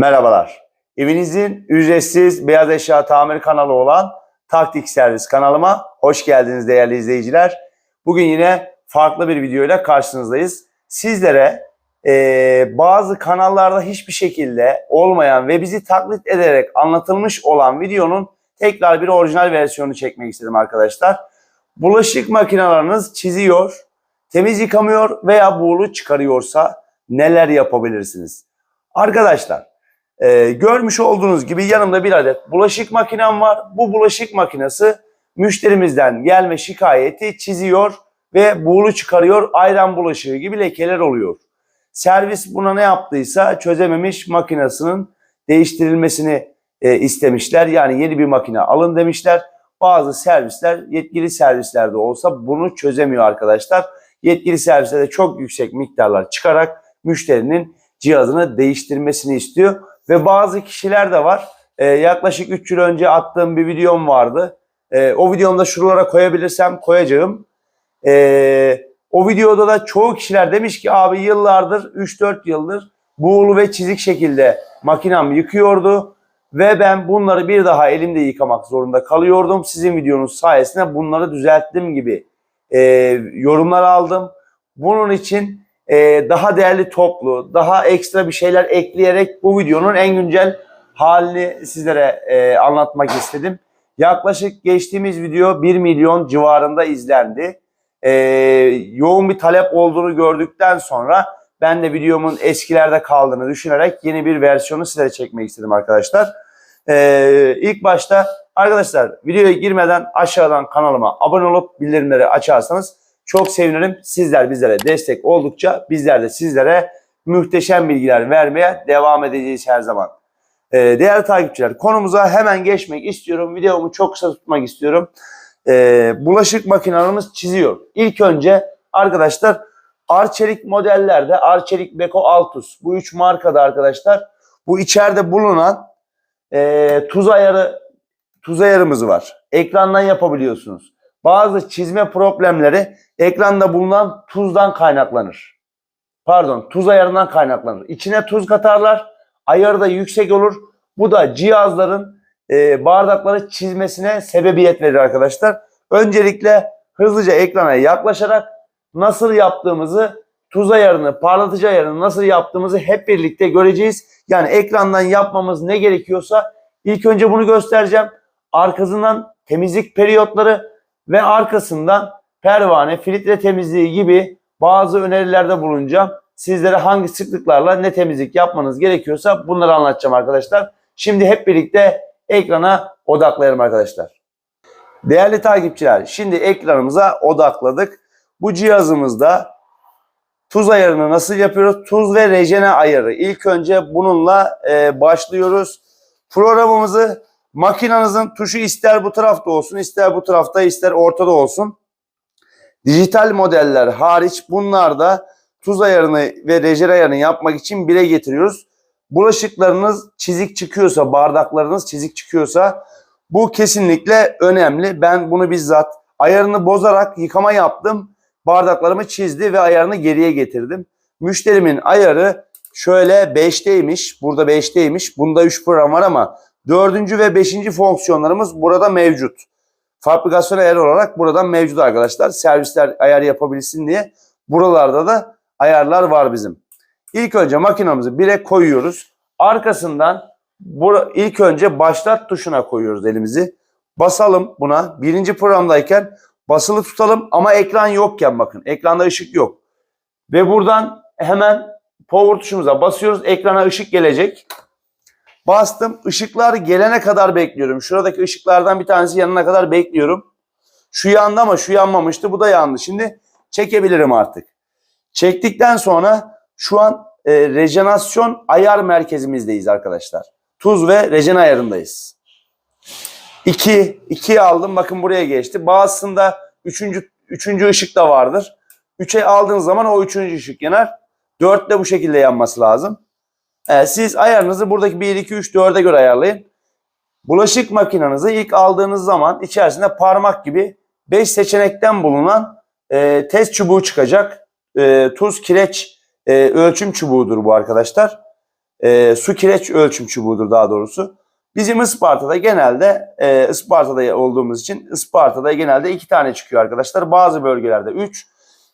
Merhabalar. Evinizin ücretsiz beyaz eşya tamir kanalı olan Taktik Servis kanalıma hoş geldiniz değerli izleyiciler. Bugün yine farklı bir videoyla karşınızdayız. Sizlere eee, bazı kanallarda hiçbir şekilde olmayan ve bizi taklit ederek anlatılmış olan videonun tekrar bir orijinal versiyonu çekmek istedim arkadaşlar. Bulaşık makineleriniz çiziyor, temiz yıkamıyor veya buğulu çıkarıyorsa neler yapabilirsiniz? Arkadaşlar ee, görmüş olduğunuz gibi yanımda bir adet bulaşık makinem var. Bu bulaşık makinesi müşterimizden gelme şikayeti çiziyor ve buğulu çıkarıyor. Ayran bulaşığı gibi lekeler oluyor. Servis buna ne yaptıysa çözememiş makinesinin değiştirilmesini e, istemişler. Yani yeni bir makine alın demişler. Bazı servisler yetkili servislerde olsa bunu çözemiyor arkadaşlar. Yetkili servislerde çok yüksek miktarlar çıkarak müşterinin cihazını değiştirmesini istiyor. Ve bazı kişiler de var. Ee, yaklaşık 3 yıl önce attığım bir videom vardı. Ee, o videomda şuralara koyabilirsem koyacağım. Ee, o videoda da çoğu kişiler demiş ki abi yıllardır 3-4 yıldır buğulu ve çizik şekilde makinem yıkıyordu. Ve ben bunları bir daha elimde yıkamak zorunda kalıyordum. Sizin videonuz sayesinde bunları düzelttim gibi e, yorumlar aldım. Bunun için e, daha değerli toplu, daha ekstra bir şeyler ekleyerek bu videonun en güncel halini sizlere e, anlatmak istedim. Yaklaşık geçtiğimiz video 1 milyon civarında izlendi. E, yoğun bir talep olduğunu gördükten sonra ben de videomun eskilerde kaldığını düşünerek yeni bir versiyonu sizlere çekmek istedim arkadaşlar. E, ilk başta arkadaşlar videoya girmeden aşağıdan kanalıma abone olup bildirimleri açarsanız çok sevinirim. Sizler bizlere destek oldukça bizler de sizlere muhteşem bilgiler vermeye devam edeceğiz her zaman. Ee, değerli takipçiler konumuza hemen geçmek istiyorum. Videomu çok kısa tutmak istiyorum. Ee, bulaşık makinelerimiz çiziyor. İlk önce arkadaşlar Arçelik modellerde Arçelik Beko Altus bu üç markada arkadaşlar bu içeride bulunan e, tuz ayarı tuz ayarımız var. Ekrandan yapabiliyorsunuz. Bazı çizme problemleri ekranda bulunan tuzdan kaynaklanır. Pardon tuz ayarından kaynaklanır. İçine tuz katarlar. Ayarı da yüksek olur. Bu da cihazların e, bardakları çizmesine sebebiyet verir arkadaşlar. Öncelikle hızlıca ekrana yaklaşarak nasıl yaptığımızı tuz ayarını, parlatıcı ayarını nasıl yaptığımızı hep birlikte göreceğiz. Yani ekrandan yapmamız ne gerekiyorsa ilk önce bunu göstereceğim. Arkasından temizlik periyotları ve arkasından pervane, filtre temizliği gibi bazı önerilerde bulunacağım. Sizlere hangi sıklıklarla ne temizlik yapmanız gerekiyorsa bunları anlatacağım arkadaşlar. Şimdi hep birlikte ekrana odaklayalım arkadaşlar. Değerli takipçiler, şimdi ekranımıza odakladık. Bu cihazımızda tuz ayarını nasıl yapıyoruz? Tuz ve rejene ayarı. İlk önce bununla e, başlıyoruz. Programımızı makinenizin tuşu ister bu tarafta olsun, ister bu tarafta, ister ortada olsun. Dijital modeller hariç bunlarda tuz ayarını ve rejene ayarını yapmak için bire getiriyoruz. Bulaşıklarınız çizik çıkıyorsa, bardaklarınız çizik çıkıyorsa bu kesinlikle önemli. Ben bunu bizzat ayarını bozarak yıkama yaptım. Bardaklarımı çizdi ve ayarını geriye getirdim. Müşterimin ayarı şöyle 5'teymiş. Burada 5'teymiş. Bunda 3 program var ama 4. ve 5. fonksiyonlarımız burada mevcut. Fabrikasyon ayarı olarak buradan mevcut arkadaşlar. Servisler ayar yapabilsin diye. Buralarda da ayarlar var bizim. İlk önce makinamızı 1'e koyuyoruz. Arkasından ilk önce başlat tuşuna koyuyoruz elimizi. Basalım buna. Birinci programdayken basılı tutalım ama ekran yokken bakın. Ekranda ışık yok. Ve buradan hemen power tuşumuza basıyoruz. Ekrana ışık gelecek. Bastım. Işıklar gelene kadar bekliyorum. Şuradaki ışıklardan bir tanesi yanına kadar bekliyorum. Şu yandı ama şu yanmamıştı. Bu da yandı. Şimdi çekebilirim artık. Çektikten sonra şu an e, rejenasyon ayar merkezimizdeyiz arkadaşlar. Tuz ve rejen ayarındayız. 2, 2'yi aldım. Bakın buraya geçti. Bazısında 3. 3. ışık da vardır. 3'e aldığınız zaman o 3. ışık yanar. 4 de bu şekilde yanması lazım. Ee, siz ayarınızı buradaki 1, 2, 3, 4'e göre ayarlayın. Bulaşık makinenizi ilk aldığınız zaman içerisinde parmak gibi 5 seçenekten bulunan e, test çubuğu çıkacak. E, tuz, kireç e, ölçüm çubuğudur bu arkadaşlar. e, su kireç ölçüm çubuğudur daha doğrusu. Bizim Isparta'da genelde e, Isparta'da olduğumuz için Isparta'da genelde iki tane çıkıyor arkadaşlar. Bazı bölgelerde üç.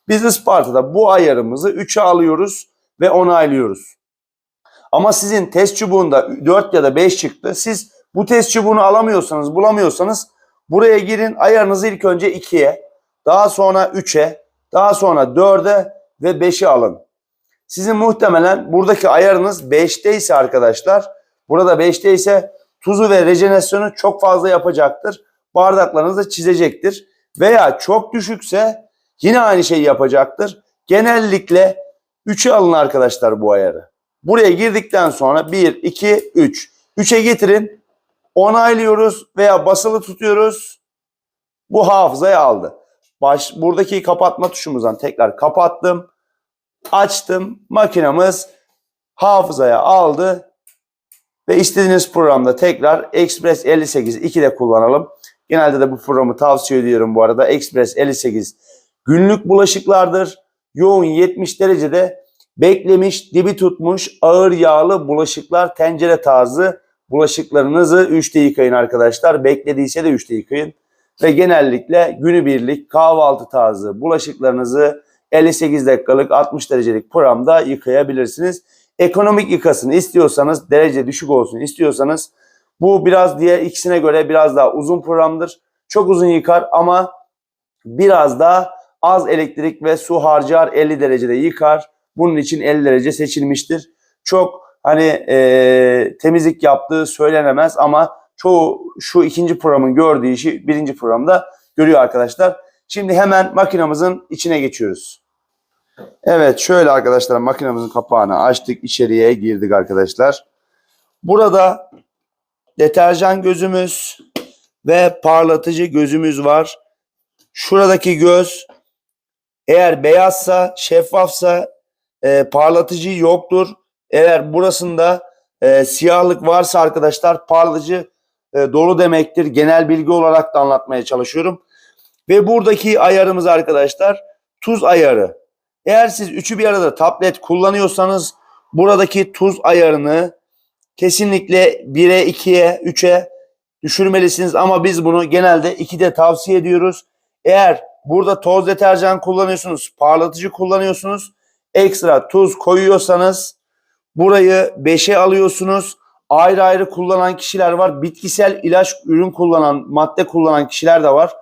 Biz Isparta'da bu ayarımızı 3'e alıyoruz ve onaylıyoruz. Ama sizin test çubuğunda 4 ya da 5 çıktı. Siz bu test çubuğunu alamıyorsanız, bulamıyorsanız buraya girin. Ayarınızı ilk önce 2'ye, daha sonra 3'e, daha sonra 4'e ve 5'e alın. Sizin muhtemelen buradaki ayarınız 5'te ise arkadaşlar, burada 5'te ise tuzu ve rejenerasyonu çok fazla yapacaktır. Bardaklarınızı çizecektir. Veya çok düşükse yine aynı şeyi yapacaktır. Genellikle 3'e alın arkadaşlar bu ayarı. Buraya girdikten sonra 1, 2, 3. 3'e getirin. Onaylıyoruz veya basılı tutuyoruz. Bu hafızayı aldı. Baş, buradaki kapatma tuşumuzdan tekrar kapattım. Açtım. Makinamız hafızaya aldı. Ve istediğiniz programda tekrar Express 58 2'de kullanalım. Genelde de bu programı tavsiye ediyorum bu arada. Express 58 günlük bulaşıklardır. Yoğun 70 derecede beklemiş, dibi tutmuş, ağır yağlı bulaşıklar, tencere tarzı bulaşıklarınızı 3'te yıkayın arkadaşlar. Beklediyse de 3'te yıkayın. Ve genellikle günübirlik kahvaltı tarzı bulaşıklarınızı 58 dakikalık 60 derecelik programda yıkayabilirsiniz. Ekonomik yıkasını istiyorsanız, derece düşük olsun istiyorsanız bu biraz diğer ikisine göre biraz daha uzun programdır. Çok uzun yıkar ama biraz daha az elektrik ve su harcar 50 derecede yıkar. Bunun için 50 derece seçilmiştir. Çok hani e, temizlik yaptığı söylenemez ama çoğu şu ikinci programın gördüğü işi birinci programda görüyor arkadaşlar. Şimdi hemen makinamızın içine geçiyoruz. Evet şöyle arkadaşlar makinamızın kapağını açtık içeriye girdik arkadaşlar. Burada deterjan gözümüz ve parlatıcı gözümüz var. Şuradaki göz eğer beyazsa, şeffafsa e, parlatıcı yoktur. Eğer burasında e, siyahlık varsa arkadaşlar parlatıcı e, dolu demektir. Genel bilgi olarak da anlatmaya çalışıyorum. Ve buradaki ayarımız arkadaşlar tuz ayarı. Eğer siz üçü bir arada tablet kullanıyorsanız buradaki tuz ayarını kesinlikle 1'e, 2'ye, 3'e düşürmelisiniz. Ama biz bunu genelde 2'de tavsiye ediyoruz. Eğer burada toz deterjan kullanıyorsunuz, parlatıcı kullanıyorsunuz, ekstra tuz koyuyorsanız burayı 5'e alıyorsunuz. Ayrı ayrı kullanan kişiler var. Bitkisel ilaç ürün kullanan, madde kullanan kişiler de var.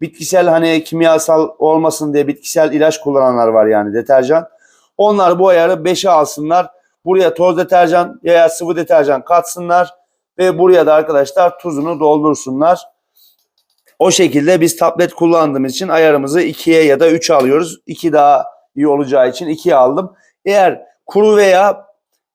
Bitkisel hani kimyasal olmasın diye bitkisel ilaç kullananlar var yani deterjan. Onlar bu ayarı 5'e alsınlar. Buraya toz deterjan veya sıvı deterjan katsınlar ve buraya da arkadaşlar tuzunu doldursunlar. O şekilde biz tablet kullandığımız için ayarımızı 2'ye ya da 3'e alıyoruz. 2 daha iyi olacağı için 2'ye aldım. Eğer kuru veya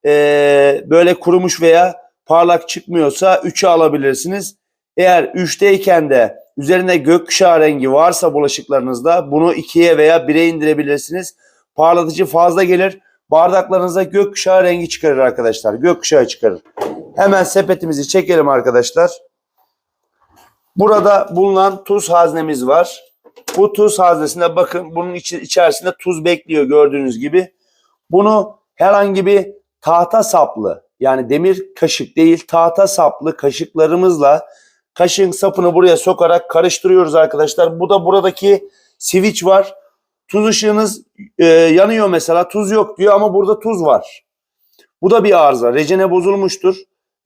e, böyle kurumuş veya parlak çıkmıyorsa 3'e alabilirsiniz. Eğer 3'teyken de üzerinde gökkuşağı rengi varsa bulaşıklarınızda bunu 2'ye veya 1'e indirebilirsiniz. Parlatıcı fazla gelir. Bardaklarınızda gökkuşağı rengi çıkarır arkadaşlar. Gökkuşağı çıkarır. Hemen sepetimizi çekelim arkadaşlar. Burada bulunan tuz haznemiz var. Bu tuz haznesinde bakın bunun içi, içerisinde tuz bekliyor gördüğünüz gibi. Bunu herhangi bir tahta saplı yani demir kaşık değil tahta saplı kaşıklarımızla kaşığın sapını buraya sokarak karıştırıyoruz arkadaşlar. Bu da buradaki switch var. Tuz ışığınız e, yanıyor mesela tuz yok diyor ama burada tuz var. Bu da bir arıza. Recene bozulmuştur.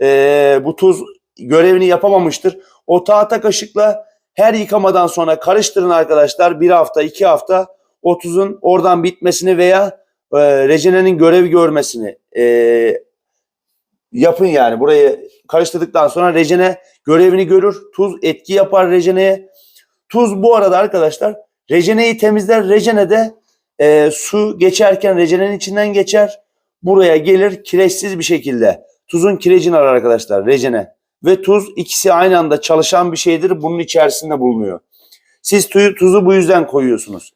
E, bu tuz görevini yapamamıştır. O tahta kaşıkla her yıkamadan sonra karıştırın arkadaşlar. Bir hafta, iki hafta o tuzun oradan bitmesini veya e, rejenenin görev görmesini e, yapın yani. Burayı karıştırdıktan sonra rejene görevini görür. Tuz etki yapar rejeneye. Tuz bu arada arkadaşlar rejeneyi temizler. Rejene de e, su geçerken rejenenin içinden geçer. Buraya gelir kireçsiz bir şekilde. Tuzun kirecini arar arkadaşlar rejene ve tuz ikisi aynı anda çalışan bir şeydir. Bunun içerisinde bulunuyor. Siz tuzu, tuzu bu yüzden koyuyorsunuz.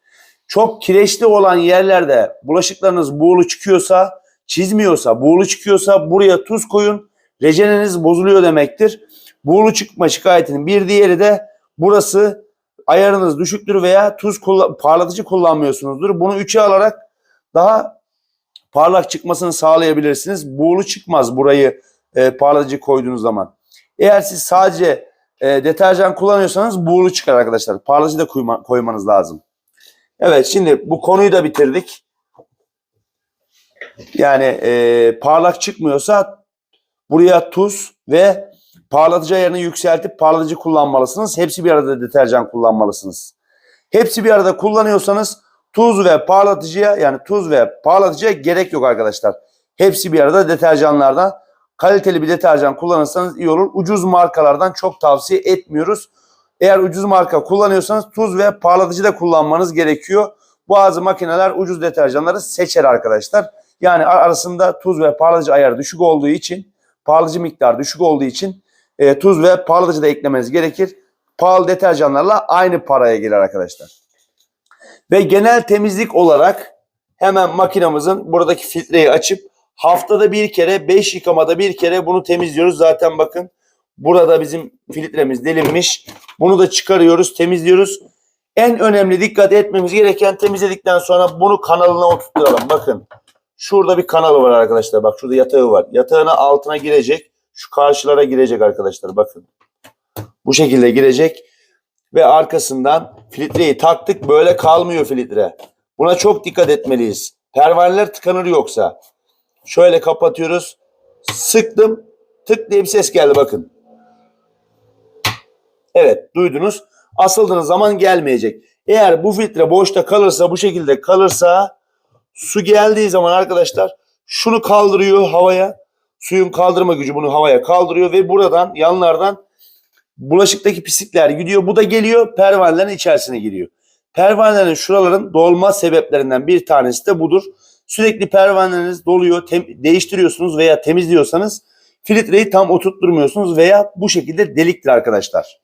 Çok kireçli olan yerlerde bulaşıklarınız buğulu çıkıyorsa, çizmiyorsa, buğulu çıkıyorsa buraya tuz koyun. Rejeneniz bozuluyor demektir. Buğulu çıkma şikayetinin bir diğeri de burası ayarınız düşüktür veya tuz kullan parlatıcı kullanmıyorsunuzdur. Bunu 3'e alarak daha parlak çıkmasını sağlayabilirsiniz. Buğulu çıkmaz burayı e, parlatıcı koyduğunuz zaman. Eğer siz sadece e, deterjan kullanıyorsanız buğulu çıkar arkadaşlar. Parlatıcı da koyma- koymanız lazım. Evet şimdi bu konuyu da bitirdik. Yani e, parlak çıkmıyorsa buraya tuz ve parlatıcı ayarını yükseltip parlatıcı kullanmalısınız. Hepsi bir arada deterjan kullanmalısınız. Hepsi bir arada kullanıyorsanız tuz ve parlatıcıya yani tuz ve parlatıcıya gerek yok arkadaşlar. Hepsi bir arada deterjanlardan kaliteli bir deterjan kullanırsanız iyi olur. Ucuz markalardan çok tavsiye etmiyoruz. Eğer ucuz marka kullanıyorsanız tuz ve parlatıcı da kullanmanız gerekiyor. Bazı makineler ucuz deterjanları seçer arkadaşlar. Yani ar- arasında tuz ve parlatıcı ayarı düşük olduğu için, parlatıcı miktarı düşük olduğu için e, tuz ve parlatıcı da eklemeniz gerekir. Pahalı deterjanlarla aynı paraya gelir arkadaşlar. Ve genel temizlik olarak hemen makinamızın buradaki filtreyi açıp haftada bir kere, 5 yıkamada bir kere bunu temizliyoruz. Zaten bakın burada bizim filtremiz delinmiş. Bunu da çıkarıyoruz, temizliyoruz. En önemli dikkat etmemiz gereken temizledikten sonra bunu kanalına oturtturalım. Bakın şurada bir kanalı var arkadaşlar. Bak şurada yatağı var. Yatağına altına girecek. Şu karşılara girecek arkadaşlar. Bakın. Bu şekilde girecek. Ve arkasından filtreyi taktık. Böyle kalmıyor filtre. Buna çok dikkat etmeliyiz. Pervaneler tıkanır yoksa. Şöyle kapatıyoruz. Sıktım. Tık diye bir ses geldi bakın. Evet duydunuz. Asıldığınız zaman gelmeyecek. Eğer bu filtre boşta kalırsa bu şekilde kalırsa su geldiği zaman arkadaşlar şunu kaldırıyor havaya. Suyun kaldırma gücü bunu havaya kaldırıyor ve buradan yanlardan bulaşıktaki pislikler gidiyor. Bu da geliyor pervanelerin içerisine giriyor. Pervanelerin şuraların dolma sebeplerinden bir tanesi de budur. Sürekli pervaneleriniz doluyor, değiştiriyorsunuz veya temizliyorsanız filtreyi tam oturtturmuyorsunuz veya bu şekilde deliktir arkadaşlar.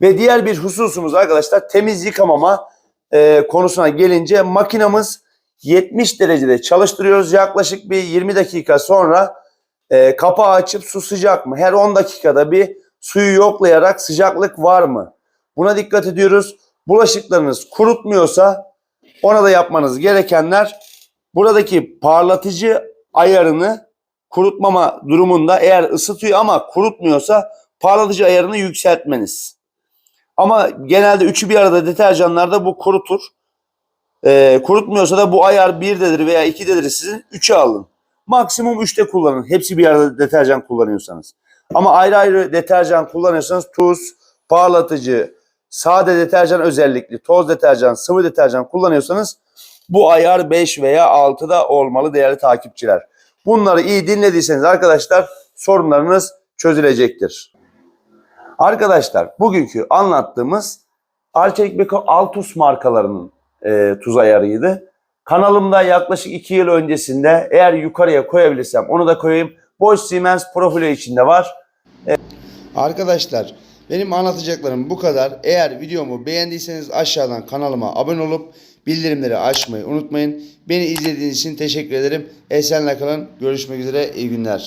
Ve diğer bir hususumuz arkadaşlar temiz yıkamama e, konusuna gelince makinamız 70 derecede çalıştırıyoruz. Yaklaşık bir 20 dakika sonra e, kapağı açıp su sıcak mı? Her 10 dakikada bir suyu yoklayarak sıcaklık var mı? Buna dikkat ediyoruz. Bulaşıklarınız kurutmuyorsa ona da yapmanız gerekenler buradaki parlatıcı ayarını kurutmama durumunda eğer ısıtıyor ama kurutmuyorsa parlatıcı ayarını yükseltmeniz. Ama genelde üçü bir arada deterjanlarda bu kurutur. Ee, kurutmuyorsa da bu ayar 1'dedir veya 2'dedir sizin 3'e alın. Maksimum 3'te kullanın. Hepsi bir arada deterjan kullanıyorsanız. Ama ayrı ayrı deterjan kullanıyorsanız tuz, parlatıcı, sade deterjan özellikli, toz deterjan, sıvı deterjan kullanıyorsanız bu ayar 5 veya 6'da olmalı değerli takipçiler. Bunları iyi dinlediyseniz arkadaşlar sorunlarınız çözülecektir. Arkadaşlar bugünkü anlattığımız Arçelik Beko Altus markalarının e, tuz ayarıydı. Kanalımda yaklaşık 2 yıl öncesinde eğer yukarıya koyabilirsem onu da koyayım. Bosch Siemens Profilo içinde var. Arkadaşlar benim anlatacaklarım bu kadar. Eğer videomu beğendiyseniz aşağıdan kanalıma abone olup bildirimleri açmayı unutmayın. Beni izlediğiniz için teşekkür ederim. Esenle kalın. Görüşmek üzere. İyi günler.